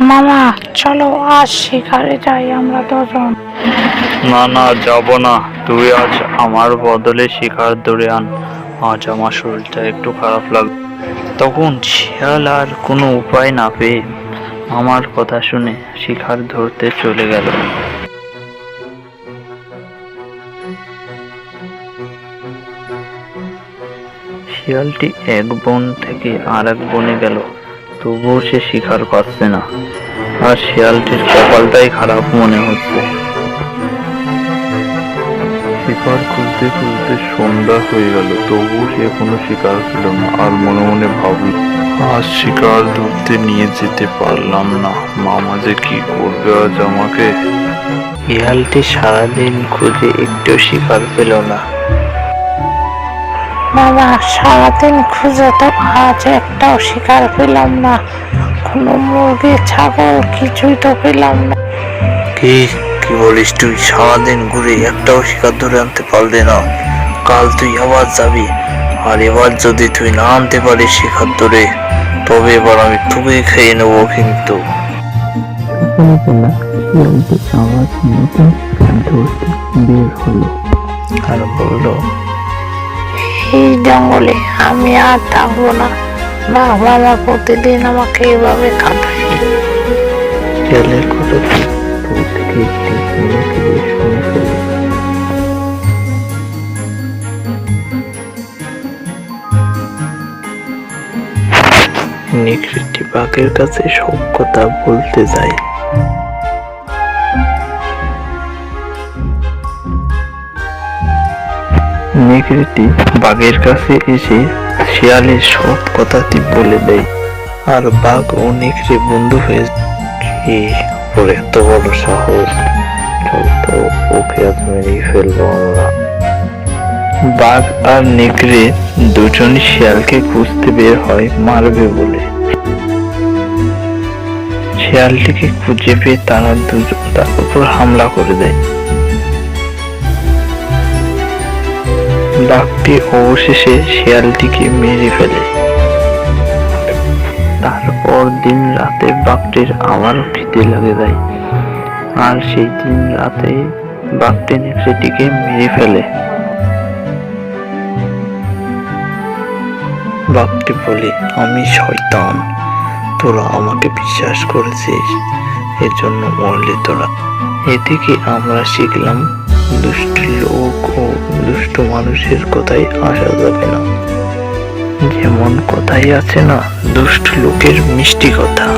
মামা, চলো আজ শিকারে যাই, আমরা দুজন। না না, যাব না। তুই আজ আমার বদলে শিকার ধরে আন। আজ আমার শরীরটা একটু খারাপ লাগবে তখন শিয়াল আর কোনো উপায় না পেয়ে আমার কথা শুনে শিকার ধরতে চলে গেল। শিয়ালটি এক বন থেকে আর এক বনে গেল। তবুও সে শিকার পাচ্ছে না। আর শিয়ালটির কপালটাই খারাপ মনে হচ্ছে। শিকার খুঁজতে খুঁজতে সন্ধ্যা হয়ে গেল তবুও সে কোনো শিকার পেল না আর মনে মনে ভাবল আজ শিকার ধরতে নিয়ে যেতে পারলাম না। মামা যে কি করবে আজ আমাকে? শিয়ালটি সারাদিন খুঁজে একটু শিকার পেল না। বাবা সারাদিন খুঁজে তো আজ একটাও শিকার পেলাম না। কোনো মুরগি ছাগল কিছুই তো পেলাম না। কি কি বলিস তুই? সারাদিন ঘুরে একটাও শিকার ধরে আনতে পারলি না। কাল তুই আবার যাবি। আর এবার যদি তুই না আনতে পারিস শিকার ধরে তবে এবার আমি তোকে খেয়ে নেব কিন্তু। আর বলল? এই জঙ্গলে আমি আর থাকব না। বাঘ মামা প্রতিদিন আমাকে এইভাবে শুনে ফেলে। নেকড়েটি বাঘের কাছে সব কথা বলতে যায়। নেকড়েটি বাঘের কাছে এসে শিয়ালের সব কথাটি বলে দেয়। আর বাঘ ও নেকড়ে বন্ধু হয়ে কি ওর এত বড় সাহস, তো ওকে আজ মেরেই ফেলব আমরা। বাঘ আর নেকড়ে দুজন শিয়ালকে খুঁজতে বের হয়, মারবে বলে। শিয়ালটিকে খুঁজে পেয়ে তারা দুজন তার উপর হামলা করে দেয়। বাঘটি অবশেষে শিয়ালটিকে মেরে ফেলে। তারপর দিন রাতে বাঘটির আবারও খিদে লাগে যায়। আর সেই দিন রাতে বাঘটি নেকড়েটিকে মেরে ফেলে। বাঘটি বলে, আমি শয়তান, তোরা আমাকে বিশ্বাস করেছিস, এর জন্য মরলি তোরা। এ থেকে আমরা শিখলাম দুষ্ট লোক ও দুষ্ট মানুষের কথাই আসা যাবে না। যেমন কথাই আছে না, দুষ্ট লোকের মিষ্টি কথা।